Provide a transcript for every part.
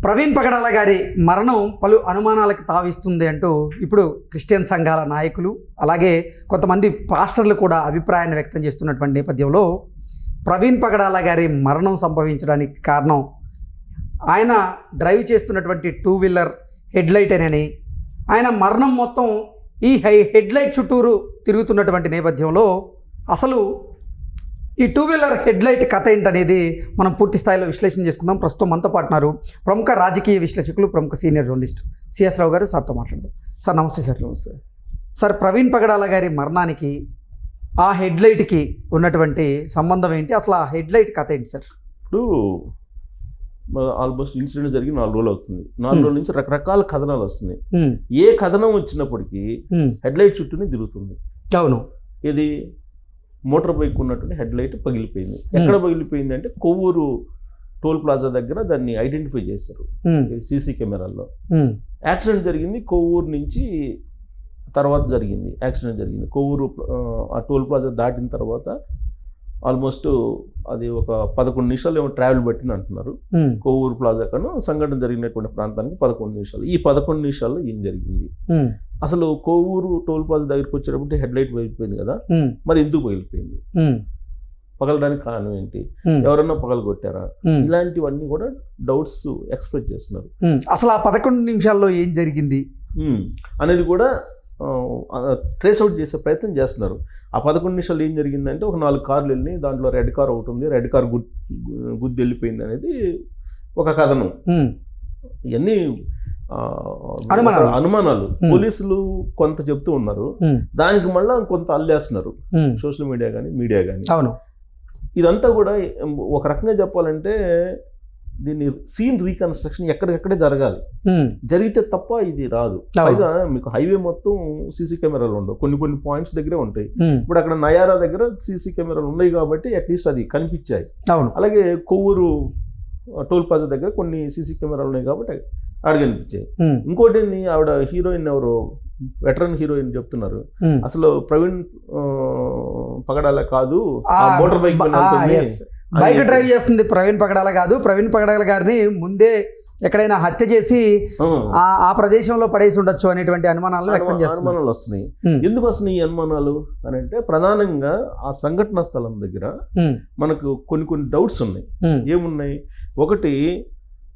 ప్రవీణ్ పగడాల గారి మరణం పలు అనుమానాలకు తావిస్తుంది అంటూ ఇప్పుడు క్రిస్టియన్ సంఘాల నాయకులు అలాగే కొంతమంది పాస్టర్లు కూడా అభిప్రాయాన్ని వ్యక్తం చేస్తున్నటువంటి నేపథ్యంలో ప్రవీణ్ పగడాల గారి మరణం సంభవించడానికి కారణం ఆయన డ్రైవ్ చేస్తున్నటువంటి టూ వీలర్ హెడ్లైట్ అని ఆయన మరణం మొత్తం ఈ హై హెడ్లైట్ చుట్టూరు తిరుగుతున్నటువంటి నేపథ్యంలో అసలు ఈ టూ వీలర్ హెడ్ లైట్ కథ ఏంటనేది మనం పూర్తి స్థాయిలో విశ్లేషణ చేసుకుందాం. ప్రస్తుతం మనతో పాటు ఉన్నారు ప్రముఖ రాజకీయ విశ్లేషకులు ప్రముఖ సీనియర్ జర్నలిస్ట్ సిఎస్ రావు గారు. సార్తో మాట్లాడదాం. సార్ నమస్తే సార్. నమస్తే. సార్ ప్రవీణ్ పగడాల గారి మరణానికి ఆ హెడ్ లైట్కి ఉన్నటువంటి సంబంధం ఏంటి? అసలు ఆ హెడ్ లైట్ కథ ఏంటి సార్? ఇప్పుడు ఆల్మోస్ట్ ఇన్సిడెంట్ జరిగి నాలుగు రోజులు అవుతుంది. నాలుగు రోజుల నుంచి రకరకాల కథనాలు వస్తున్నాయి. ఏ కథనం వచ్చినప్పటికీ ఉమ్, హెడ్ లైట్ చుట్టూనే తిరుగుతుంది. అవును. ఇది మోటార్ బైక్ ఉన్నటువంటి హెడ్ లైట్ పగిలిపోయింది. ఎక్కడ పగిలిపోయింది అంటే కొవ్వూరు టోల్ ప్లాజా దగ్గర దాన్ని ఐడెంటిఫై చేశారు. ఉమ్, సీసీ కెమెరాల్లో. ఉమ్, యాక్సిడెంట్ జరిగింది కొవ్వూరు నుంచి తర్వాత జరిగింది. యాక్సిడెంట్ జరిగింది. కొవ్వూరు ఆ టోల్ ప్లాజా దాటిన తర్వాత ఆల్మోస్ట్ అది ఒక పదకొండు నిమిషాలు ఏమో ట్రావెల్ పట్టింది అంటున్నారు. ఉమ్, కొవ్వూరు ప్లాజా కన్నా సంఘటన జరిగినటువంటి ప్రాంతానికి పదకొండు నిమిషాలు. ఈ పదకొండు నిమిషాల్లో ఏం జరిగింది? అసలు కొవ్వూరు టోల్ ప్లాజా దగ్గరికి వచ్చేటప్పుడు హెడ్ లైట్ పగిలిపోయింది కదా మరి ఎందుకు పగిలిపోయింది ఉమ్, పగలడానికి కారణం ఏంటి? ఎవరన్నా పగలు కొట్టారా? ఉమ్, ఇలాంటివన్నీ కూడా డౌట్స్ ఎక్స్ప్రెస్ చేస్తున్నారు. అసలు ఆ పదకొండు నిమిషాల్లో ఏం జరిగింది? అనేది కూడా ట్రేస్ అవుట్ చేసే ప్రయత్నం చేస్తున్నారు. ఆ పదకొండు నిమిషాలు ఏం జరిగిందంటే ఒక నాలుగు కార్లు వెళ్ళి దాంట్లో రెడ్ కార్ ఒకటి ఉంది. రెడ్ కార్ గుడ్ గుద్ది వెళ్ళిపోయింది అనేది ఒక కథనం. ఇవన్నీ అనుమానాలు. పోలీసులు కొంత చెప్తూ ఉన్నారు. దానికి మళ్ళీ కొంత అల్లేస్తున్నారు. సోషల్ మీడియా కానీ మీడియా కానీ అవును. ఇదంతా కూడా ఒక రకంగా చెప్పాలంటే దీన్ని సీన్ రీకన్స్ట్రక్షన్ ఎక్కడికక్కడే జరగాలి. జరిగితే తప్ప ఇది రాదు. పైగా మీకు హైవే మొత్తం సీసీ కెమెరాలు ఉండవు. కొన్ని కొన్ని పాయింట్స్ దగ్గరే ఉంటాయి. ఇప్పుడు అక్కడ నయారా దగ్గర సీసీ కెమెరాలు ఉన్నాయి కాబట్టి అట్లీస్ట్ అది కనిపించాయి. అలాగే కొవ్వూరు టోల్ ప్లాజా దగ్గర కొన్ని సీసీ కెమెరాలు ఉన్నాయి కాబట్టి ఆడ కనిపించాయి. ఇంకోటి ఆవిడ హీరోయిన్ ఎవరు వెటరన్ హీరోయిన్ చెప్తున్నారు. అసలు ప్రవీణ్ పగడాల కాదు మోటార్ బైక్ బైక్ డ్రైవ్ చేస్తుంది ప్రవీణ్ పగడాల కాదు. ప్రవీణ్ పగడాల గారిని ముందే ఎక్కడైనా హత్య చేసి ఆ, ప్రదేశంలో పడేసి ఉండొచ్చు అనేటువంటి అనుమానాలను వ్యక్తం చేస్తున్నారు అనుమానాలు వస్తున్నాయి. ఎందుకు వస్తున్నాయి ఈ అనుమానాలు అని అంటే ప్రధానంగా ఆ సంఘటన స్థలం దగ్గర మనకు కొన్ని కొన్ని డౌట్స్ ఉన్నాయి. ఏమున్నాయి? ఒకటి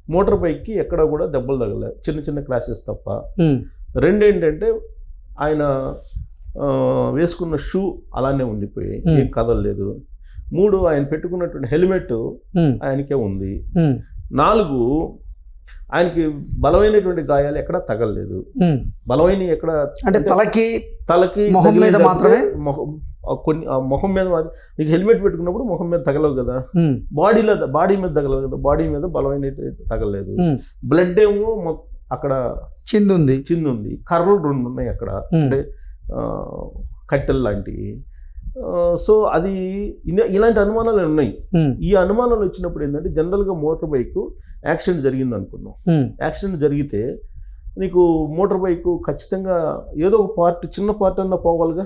మోటార్ బైక్కి ఎక్కడ కూడా దెబ్బలు తగలే. చిన్న చిన్న క్లాసెస్ తప్ప. రెండు ఏంటంటే ఆయన వేసుకున్న షూ అలానే ఉండిపోయి. ఏం కదలలేదు. మూడు ఆయన పెట్టుకున్నటువంటి హెల్మెట్ ఆయనకే ఉంది. నాలుగు ఆయనకి బలమైనటువంటి గాయాలు ఎక్కడ తగలలేదు. బలమైన ఎక్కడ అంటే తలకి తలకి మొహం మీద మాత్రమే? కొన్ని మొహం మీద నీకు హెల్మెట్ పెట్టుకున్నప్పుడు మొహం మీద తగలవు కదా. బాడీలో బాడీ మీద తగలదు కదా. బాడీ మీద బలమైన తగలలేదు. బ్లడ్ ఏమో అక్కడ చిందుంది. చింది ఉంది కర్రలు రెండు ఉన్నాయి అక్కడ. అంటే కట్టెలు లాంటివి. సో అది ఇలాంటి అనుమానాలు ఉన్నాయి. ఈ అనుమానాలు వచ్చినప్పుడు ఏంటంటే జనరల్గా మోటార్ బైక్ యాక్సిడెంట్ జరిగింది అనుకుందాం ఉమ్, యాక్సిడెంట్ జరిగితే నీకు మోటార్ బైక్ ఖచ్చితంగా ఏదో ఒక పార్ట్ చిన్న పార్ట్ అన్నా పోవాలిగా?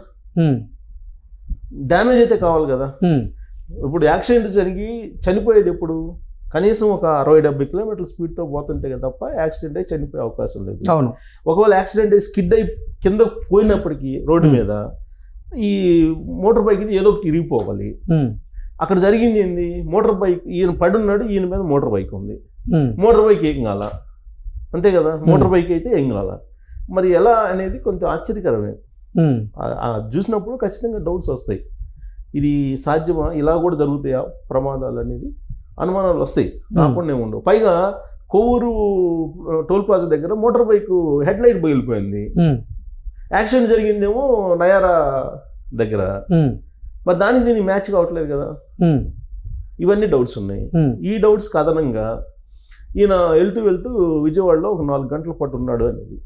డ్యామేజ్ అయితే కావాలి కదా? ఇప్పుడు యాక్సిడెంట్ జరిగి చనిపోయేది ఎప్పుడు? కనీసం ఒక అరవై డెబ్బై కిలోమీటర్ల స్పీడ్తో పోతుంటే తప్ప యాక్సిడెంట్ అయి చనిపోయే అవకాశం లేదు. అవును. ఒకవేళ యాక్సిడెంట్ అయి స్కిడ్ అయి కింద పోయినప్పటికీ రోడ్డు. మీద ఈ మోటార్ బైక్ ఏదో ఒకటి ఇరిగిపోవాలి. అక్కడ జరిగింది ఏంది? మోటార్ బైక్ ఈయన పడున్నాడు ఈయన మీద మోటార్ బైక్ ఉంది. మోటార్ బైక్ ఏం కాల? అంతే కదా మోటార్ బైక్ అయితే ఏం కాల? మరి ఎలా అనేది కొంచెం ఆశ్చర్యకరమే. చూసినప్పుడు ఖచ్చితంగా డౌట్స్ వస్తాయి. ఇది సాధ్యమా? ఇలా కూడా జరుగుతాయా ప్రమాదాలు అనేది అనుమానాలు వస్తాయి. రాకుండా ఉండవు. పైగా కొవ్వూరు టోల్ ప్లాజా దగ్గర మోటార్ బైక్ హెడ్ లైట్ పగిలిపోయింది ఉమ్, యాక్సిడెంట్ జరిగిందేమో నయారా దగ్గర. మరి దానికి దీనికి మ్యాచ్ కావట్లేదు కదా. ఇవన్నీ డౌట్స్ ఉన్నాయి. ఈ డౌట్స్ అదనంగా ఈయన వెళ్తూ వెళ్తూ విజయవాడలో ఒక నాలుగు గంటల పాటు ఉన్నాడు అనేది.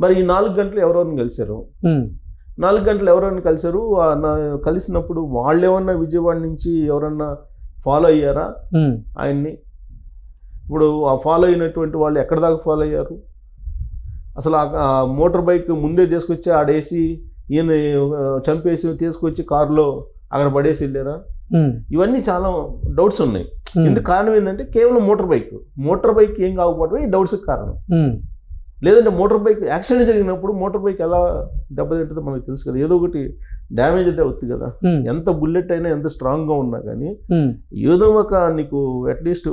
మరి ఈ నాలుగు గంటలు ఎవరెవరిని కలిశారు? నాలుగు గంటలు ఎవరైనా కలిశారు? కలిసినప్పుడు వాళ్ళు ఏమన్నా విజయవాడ నుంచి ఎవరన్నా ఫాలో అయ్యారా? ఆయన్ని. ఇప్పుడు ఆ ఫాలో అయినటువంటి వాళ్ళు ఎక్కడ దాకా ఫాలో అయ్యారు? అసలు ఆ- మోటార్ బైక్ ముందే తీసుకొచ్చి ఆడేసి ఈయన చంపేసి తీసుకొచ్చి కారులో అక్కడ పడేసి వెళ్ళారా? ఇవన్నీ చాలా డౌట్స్ ఉన్నాయి. ఇందుకు కారణం ఏంటంటే కేవలం మోటార్ బైక్. మోటార్ బైక్ ఏం కాకపోవడమే ఈ డౌట్స్ కారణం. లేదంటే మోటార్ బైక్ యాక్సిడెంట్ జరిగినప్పుడు మోటార్ బైక్ ఎలా దెబ్బతింటుందో మనకు తెలుసు కదా. ఏదో ఒకటి డ్యామేజ్ అయితే అవుతుంది కదా. ఎంత బుల్లెట్ అయినా ఎంత స్ట్రాంగ్గా ఉన్నా కానీ ఏదో ఒక నీకు అట్లీస్ట్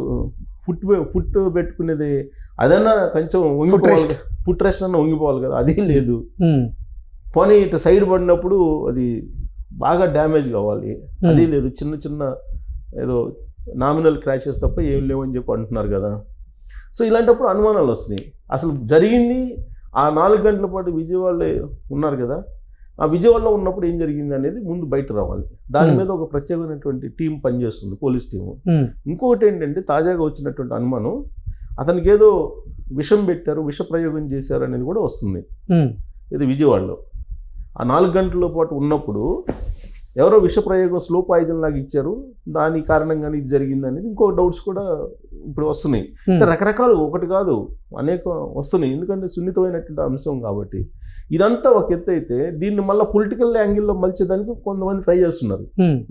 ఫుట్ ఫుట్ పెట్టుకునేది అదన్నా కొంచెం rest. ఫుట్ రెస్ట్ అన్న వంగిపోవాలి కదా. అది లేదు. పోనీ ఇటు సైడ్ పడినప్పుడు అది బాగా డ్యామేజ్ కావాలి. అది లేదు. చిన్న చిన్న ఏదో నామినల్ క్రాషెస్ తప్ప ఏం లేవని చెప్పి అంటున్నారు కదా. సో ఇలాంటప్పుడు అనుమానాలు వస్తున్నాయి. అసలు జరిగింది ఆ నాలుగు గంటల పాటు విజయవాడలో ఉన్నారు కదా. ఆ విజయవాడలో ఉన్నప్పుడు ఏం జరిగింది అనేది ముందు బయట రావాలి. దాని. మీద ఒక ప్రత్యేకమైనటువంటి టీం పనిచేస్తుంది పోలీస్ టీము. ఇంకొకటి ఏంటంటే తాజాగా వచ్చినటువంటి అనుమానం అతనికి ఏదో విషం పెట్టారు విష ప్రయోగం చేశారు అనేది కూడా వస్తుంది. ఇది విజయవాడలో. ఆ నాలుగు గంటల పాటు ఉన్నప్పుడు ఎవరో విష ప్రయోగం స్లో పాయిజన్ లాగా ఇచ్చారు దాని కారణంగానే ఇది జరిగింది అనేది ఇంకో డౌట్స్ కూడా ఇప్పుడు వస్తున్నాయి. రకరకాలు ఒకటి కాదు అనేక వస్తున్నాయి. ఎందుకంటే సున్నితమైనటువంటి అంశం కాబట్టి. ఇదంతా ఒక ఎత్తు అయితే దీన్ని మళ్ళీ పొలిటికల్ యాంగిల్లో మలిచేదానికి కొంతమంది ట్రై చేస్తున్నారు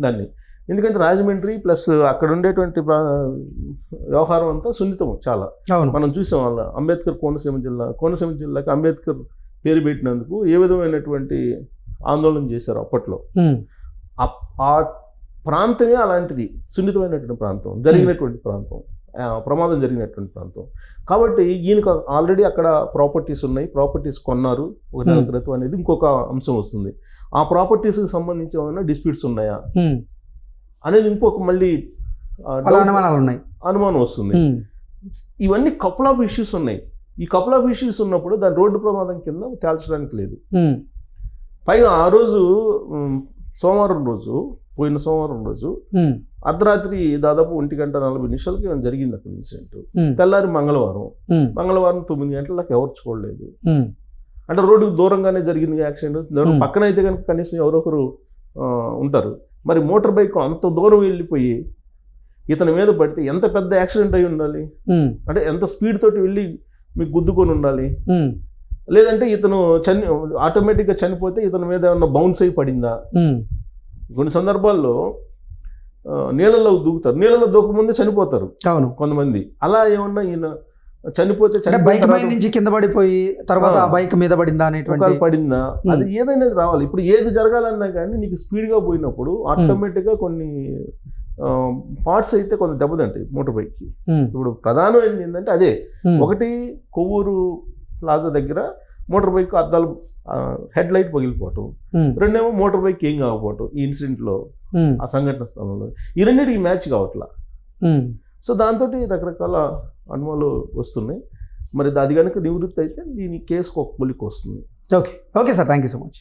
దాన్ని. ఎందుకంటే రాజమండ్రి ప్లస్ అక్కడ ఉండేటువంటి వ్యవహారం అంతా సున్నితం చాలా. మనం చూసాం వాళ్ళ అంబేద్కర్ కోనసీమ జిల్లా కోనసీమ జిల్లాకి అంబేద్కర్ పేరు పెట్టినందుకు ఏ విధమైనటువంటి ఆందోళన చేశారు అప్పట్లో. ఆ- ప్రాంతమే అలాంటిది సున్నితమైనటువంటి ప్రాంతం జరిగినటువంటి ప్రాంతం ప్రమాదం జరిగినటువంటి ప్రాంతం. కాబట్టి ఈయనకు ఆల్రెడీ అక్కడ ప్రాపర్టీస్ ఉన్నాయి ప్రాపర్టీస్ కొన్నారు ఒక నెల. క్రితం అనేది ఇంకొక అంశం వస్తుంది. ఆ ప్రాపర్టీస్కి సంబంధించి ఏమైనా డిస్ప్యూట్స్ ఉన్నాయా? అనేది ఇంకొక మళ్ళీ అనుమానాలు ఉన్నాయి అనుమానం వస్తుంది. ఇవన్నీ కపుల్ ఆఫ్ ఇష్యూస్ ఉన్నాయి. ఈ కపుల్ ఆఫ్ ఇష్యూస్ ఉన్నప్పుడు దాని రోడ్డు ప్రమాదం కింద తేల్చడానికి లేదు. పైగా ఆ రోజు సోమవారం రోజు పోయిన సోమవారం రోజు అర్ధరాత్రి దాదాపు ఒంటి గంట నలభై నిమిషాలకి ఏమైనా జరిగింది అక్కడ ఇన్సిడెంట్ తెల్లారి మంగళవారం. మంగళవారం తొమ్మిది గంటలకు ఎవరు చూడలేదు. అంటే రోడ్డుకు దూరంగానే జరిగింది యాక్సిడెంట్. పక్కన అయితే కనుక కనీసం ఎవరో ఒకరు ఆ, ఉంటారు. మరి మోటార్ బైక్ అంత దూరం వెళ్ళిపోయి ఇతని మీద పడితే ఎంత పెద్ద యాక్సిడెంట్ అయి ఉండాలి? అంటే ఎంత స్పీడ్ తోటి వెళ్ళి మీకు గుద్దుకొని ఉండాలి? లేదంటే ఇతను చని ఆటోమేటిక్గా చనిపోతే ఇతని మీద ఏమన్నా బౌన్స్ అయి పడిందా? కొన్ని సందర్భాల్లో నీళ్ళలో దూకుతారు. నీళ్ళలో దూకముందే చనిపోతారు అవును. కొంతమంది. అలా ఏమన్నా ఈయన చనిపోతే బైక్ పై నుంచి కింద పడిపోయి తర్వాత ఆ. బైక్ మీద పడిందా అనేటువంటి పడిందా? అది ఏదైనా రావాలి. ఇప్పుడు ఏది జరగాలన్నా కానీ నీకు స్పీడ్గా పోయినప్పుడు ఆటోమేటిక్గా కొన్ని పార్ట్స్ అయితే కొంత దెబ్బతింటాయి మోటార్ బైక్కి. ఉమ్, ఇప్పుడు ప్రధానమైనది ఏంటంటే అదే. ఒకటి కొవ్వూరు ప్లాజా దగ్గర మోటార్ బైక్ అద్దాలు హెడ్ లైట్ పగిలిపోవటం. రెండేమో మోటార్ బైక్ ఏం కాకపోవటం ఈ ఇన్సిడెంట్లో ఉమ్, ఆ సంఘటన స్థలంలో. ఈ రెండింటికి మ్యాచ్ కావట్లా. సో దాంతో రకరకాల అనుమానాలు వస్తున్నాయి. మరి అది కనుక నివృత్తి అయితే దీని కేసుకు ఒక పొలికి వస్తుంది. Okay okay sir thank you so much